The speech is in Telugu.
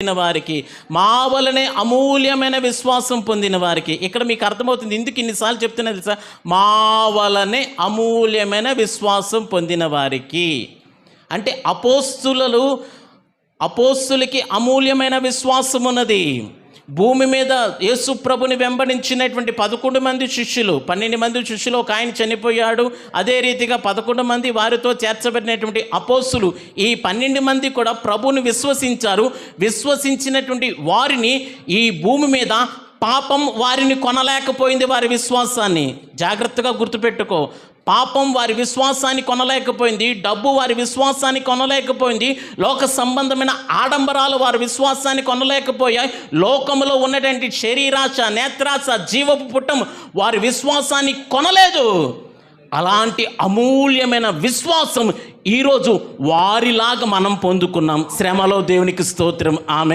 పొందిన వారికి మా వలనే అమూల్యమైన విశ్వాసం పొందిన వారికి. ఇక్కడ మీకు అర్థమవుతుంది ఎందుకు ఇన్నిసార్లు చెప్తున్నా తెలుసా? మా వలనే అమూల్యమైన విశ్వాసం పొందిన వారికి. అంటే అపోస్తులలు అపోస్తులకి అమూల్యమైన విశ్వాసం ఉన్నది. భూమి మీద యేసు ప్రభుని వెంబడించినటువంటి పదకొండు మంది శిష్యులు పన్నెండు మంది శిష్యులు ఒక ఆయన చనిపోయాడు. అదే రీతిగా పదకొండు మంది వారితో చేర్చబడినటువంటి అపోస్తులు ఈ పన్నెండు మంది కూడా ప్రభుని విశ్వసించారు. విశ్వసించినటువంటి వారిని ఈ భూమి మీద పాపం వారిని కొనలేకపోయింది వారి విశ్వాసాన్ని. జాగ్రత్తగా గుర్తుపెట్టుకో. పాపం వారి విశ్వాసాన్ని కొనలేకపోయింది డబ్బు వారి విశ్వాసాన్ని కొనలేకపోయింది లోక సంబంధమైన ఆడంబరాలు వారి విశ్వాసాన్ని కొనలేకపోయాయి. లోకంలో ఉన్నటువంటి శరీరాశ నేత్రాశ జీవపు పుట్టం వారి విశ్వాసాన్ని కొనలేదు. అలాంటి అమూల్యమైన విశ్వాసం ఈరోజు వారిలాగా మనం పొందుకున్నాం. శ్రమలో దేవునికి స్తోత్రం. ఆమె